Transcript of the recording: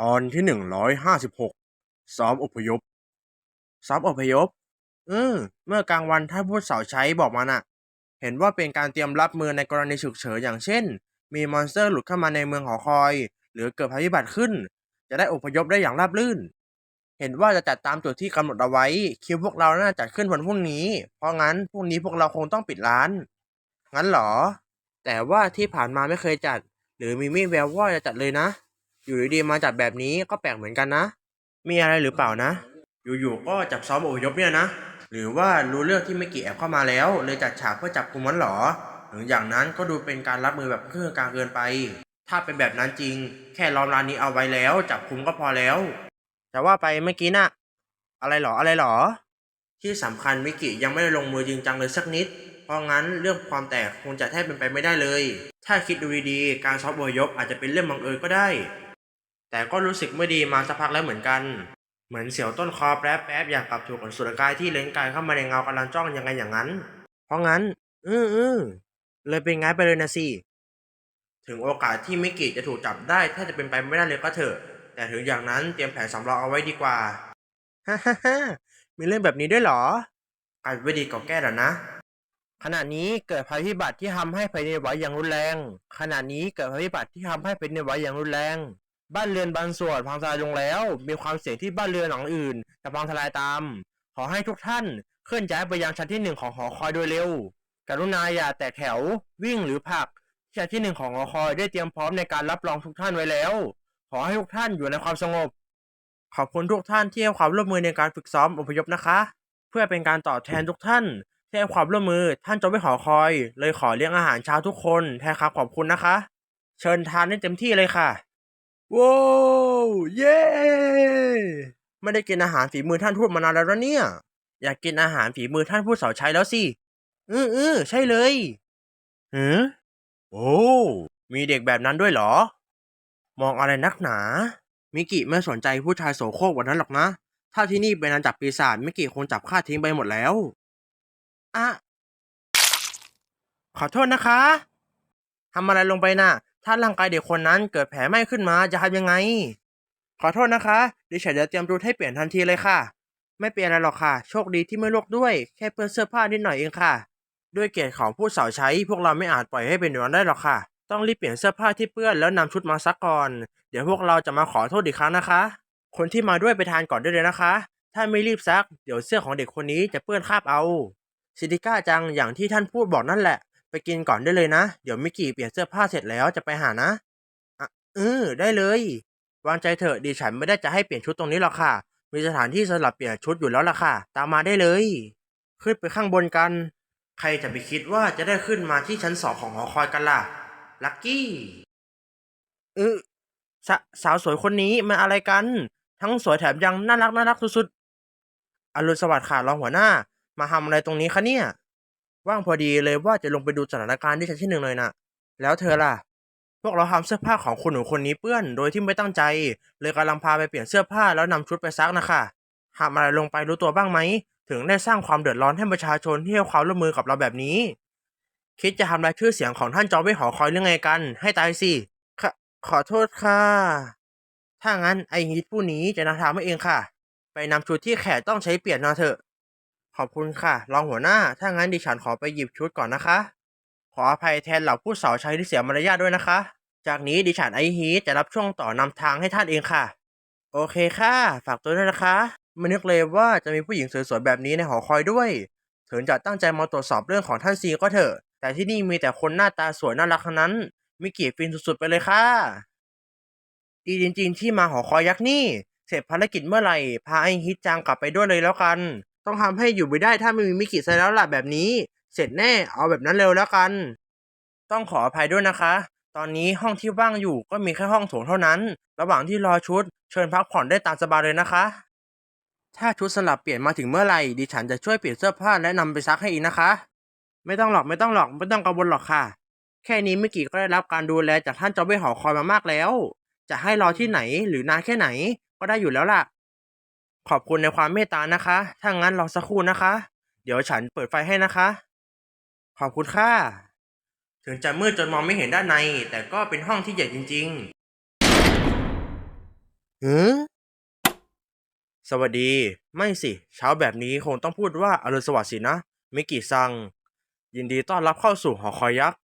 ตอนที่หนึ่งร้อยห้าสิบหกซ้อมอพยพ ซ้อมอพยพเออเมื่อกลางวันท่านผู้เสาใช้บอกมาน่ะ เห็นว่าเป็นการเตรียมรับมือในกรณีฉุกเฉินอย่างเช่น มีมอนสเตอร์หลุดเข้ามาในเมืองหอคอย หรือเกิดภัยพิบัติขึ้น จะได้อพยพได้อย่างราบรื่น เห็นว่าจะจัดตามจุดที่กำหนดเอาไว้ คิวพวกเราน่าจะจัดขึ้นวันพรุ่งนี้ เพราะงั้นพรุ่งนี้พวกเราคงต้องปิดร้าน งั้นเหรอ แต่ว่าที่ผ่านมาไม่เคยจัด หรือมีมี่แววว่าจะจัดเลยนะ อยู่ดีๆมาจัดแบบนี้ก็แปลกเหมือนกันนะ มีอะไรหรือเปล่านะ อยู่ๆก็จับซ้อมอพยพเนี่ยนะ หรือว่ารู้เรื่องที่ไม่กี่แอบเข้ามาแล้ว เลยจัดฉากเพื่อจับกุมมันหรอถึงอย่างนั้นก็ดูเป็นการรับมือแบบเครื่องกลางเกินไป ถ้าเป็นแบบนั้นจริง แค่ล้อมร้านนี้เอาไว้แล้ว จับคุมก็พอแล้ว แต่ว่าไปเมื่อกี้น่ะอะไรหรออะไรหรอ ที่สำคัญมิกิยังไม่ได้ลงมือจริงจังเลยสักนิด เพราะงั้นเรื่องความแตกคงจะแทบเป็นไปไม่ได้เลย ถ้าคิดดูดีๆ การซ้อมอพยพอาจจะเป็นเรื่องบังเอิญก็ได้ แต่ก็รู้สึกไม่ดีมาสักพักแล้วเหมือนกัน เหมือนเสียวต้นคอแป๊บแป๊บอยากกลับถูกอสุรกายที่เล้นกายเข้ามาในเงากำลังจ้องยังไงอย่างนั้น เพราะงั้น อืออือเลยเป็นงั้นไปเลยนะสิถึงโอกาสที่มิกิจะถูกจับได้ถ้าจะเป็นไปไม่ได้เลยก็เถอะ แต่ถึงอย่างนั้นเตรียมแผนสำรองเอาไว้ดีกว่าฮ่าฮ่าฮ่ามีเรื่องแบบนี้ด้วยเหรอการไว้ดีก่อแก้แล้วนะ ขณะนี้เกิดภัยพิบัติที่ทำให้แผ่นดินไหวอย่างรุนแรง ขณะนี้เกิดภัยพิบัติที่ทำให้แผ่นดินไหวอย่างรุนแรง บ้านเรือนบางส่วนพังทลายลงแล้ว มีความเสี่ยงที่บ้านเรือนหลังอื่นจะพังทลายตาม ขอให้ทุกท่านเคลื่อนย้ายไปยังชั้นที่หนึ่งของหอคอยโดยเร็ว กรุณาอย่าแตกแถววิ่งหรือผักชั้นที่หนึ่งของหอคอยได้เตรียมพร้อมในการรับรองทุกท่านไว้แล้ว ขอให้ทุกท่านอยู่ในความสงบ ขอบคุณทุกท่านที่ให้ความร่วมมือในการฝึกซ้อมอพยพนะคะ เพื่อเป็นการตอบแทนทุกท่านที่ให้ความร่วมมือท่านจะไม่หอคอย เลยขอเลี้ยงอาหารเช้าทุกคนแทนคำขอบคุณนะคะ เชิญทานได้เต็มที่เลยค่ะ ว้าวเย้ไม่ได้กินอาหารฝีมือท่านทูตมานานแล้วนะเนี่ย อยากกินอาหารฝีมือท่านผู้เสาใช้แล้วสิอืออือใช่เลยหือโอ้มีเด็กแบบนั้นด้วยเหรอ มองอะไรนักหนา มิกิไม่สนใจผู้ชายโสโครกวันนั้นหรอกนะ ถ้าที่นี่เป็นอาณาจักรปีศาจมิกิคงจับข้าทิ้งไปหมดแล้วอะขอโทษนะคะทำอะไรลงไปน่ะ ถ้าร่างกายเด็กคนนั้นเกิดแผลไหม้ขึ้นมาจะทำยังไง ขอโทษนะคะ ดิฉันจะเตรียมตัวให้เปลี่ยนทันทีเลยค่ะ ไม่เป็นอะไรหรอกค่ะ โชคดีที่ไม่ลวกด้วย แค่เปื้อนเสื้อผ้านิดหน่อยเองค่ะ ด้วยเกียรติของผู้สาวใช้ พวกเราไม่อาจปล่อยให้เป็นอย่างนั้นได้หรอกค่ะ ต้องรีบเปลี่ยนเสื้อผ้าที่เปื้อนแล้วนำชุดมาซักก่อน เดี๋ยวพวกเราจะมาขอโทษอีกครั้งนะคะ คนที่มาด้วยไปทานก่อนได้เลยนะคะ ถ้าไม่รีบซัก เดี๋ยวเสื้อของเด็กคนนี้จะเปื้อนคราบเอาซิติก้าจังอย่างที่ท่านพูดบอกนั่นแหละ ไปกินก่อนได้เลยนะ เดี๋ยวมิกกี้เปลี่ยนเสื้อผ้าเสร็จแล้วจะไปหานะอะเออได้เลย วางใจเถอะดิฉันไม่ได้จะให้เปลี่ยนชุดตรงนี้หรอกค่ะ มีสถานที่สำหรับเปลี่ยนชุดอยู่แล้วล่ะค่ะ ตามมาได้เลย ขึ้นไปข้างบนกัน ใครจะไปคิดว่าจะได้ขึ้นมาที่ชั้นสองของหอคอยกันล่ะ ลักกี้เออสาสาวสวยคนนี้มันอะไรกัน ทั้งสวยแถมยังน่ารักน่ารักสุดๆอรุณสวัสดิ์ค่ะรองหัวหน้า มาทำอะไรตรงนี้คะเนี่ย ว่างพอดีเลยว่าจะลงไปดูสถานการณ์ที่ชั้นที่หนึ่งเลยน่ะแล้วเธอล่ะ พวกเราทำเสื้อผ้าของคนหนูคนนี้เปื้อน โดยที่ไม่ตั้งใจ เลยกำลังพาไปเปลี่ยนเสื้อผ้าแล้วนำชุดไปซักนะคะทำอะไรลงไปรู้ตัวบ้างไหม ถึงได้สร้างความเดือดร้อนให้ประชาชนที่ให้ความร่วมมือกับเราแบบนี้ คิดจะทำลายชื่อเสียงของท่านจอมเวทหอคอยเรื่องไงกัน ให้ตายสิขอขอโทษค่ะ ถ้างั้นไอฮิตผู้นี้จะนำทางให้เองค่ะ ไปนำชุดที่แขกต้องใช้เปลี่ยนมาเถอะ ขอบคุณค่ะ รองหัวหน้า ถ้างั้นดิฉันขอไปหยิบชุดก่อนนะคะ ขออภัยแทนเหล่าผู้สาวใช้ที่เสียมารยาทด้วยนะคะ จากนี้ดิฉันไอฮีจะรับช่วงต่อนำทางให้ท่านเองค่ะ โอเคค่ะ ฝากตัวด้วยนะคะไม่นึกเลยว่าจะมีผู้หญิงสวยๆแบบนี้ในหอคอยด้วย ถึงจะตั้งใจมาตรวจสอบเรื่องของท่านซีก็เถอะ แต่ที่นี่มีแต่คนหน้าตาสวยน่ารักทั้งนั้น มิกิฟินสุดๆไปเลยค่ะ ดีจริงๆที่มาหอคอยยักษ์นี่ เสร็จภารกิจเมื่อไหร่ พาไอฮิตจังกลับไปด้วยเลยแล้วกัน ต้องทำให้อยู่ไม่ได้ถ้าไม่มีมิกิซะแล้วล่ะแบบนี้ เสร็จแน่เอาแบบนั้นเร็วแล้วกัน ต้องขออภัยด้วยนะคะ ตอนนี้ห้องที่ว่างอยู่ก็มีแค่ห้องโถงเท่านั้น ระหว่างที่รอชุด เชิญพักผ่อนได้ตามสบายเลยนะคะ ถ้าชุดสลับเปลี่ยนมาถึงเมื่อไหร่ดิฉันจะช่วยเปลี่ยนเสื้อผ้าและนำไปซักให้อีกนะคะ ไม่ต้องหรอกไม่ต้องหรอกไม่ต้องกังวลหรอกค่ะ แค่นี้มิกิก็ได้รับการดูแลจากท่านจอมเวทหอคอยมามากแล้ว จะให้รอที่ไหนหรือนานแค่ไหนก็ได้อยู่แล้วล่ะ ขอบคุณในความเมตตานะคะ ถ้างั้นรอสักครู่นะคะ เดี๋ยวฉันเปิดไฟให้นะคะ ขอบคุณค่ะ ถึงจะมืดจนมองไม่เห็นด้านใน แต่ก็เป็นห้องที่ใหญ่จริงหือสวัสดี ไม่สิ เช้าแบบนี้คงต้องพูดว่าอรุณสวัสดิ์สินะ มิกิซัง ยินดีต้อนรับเข้าสู่หอคอยยักษ์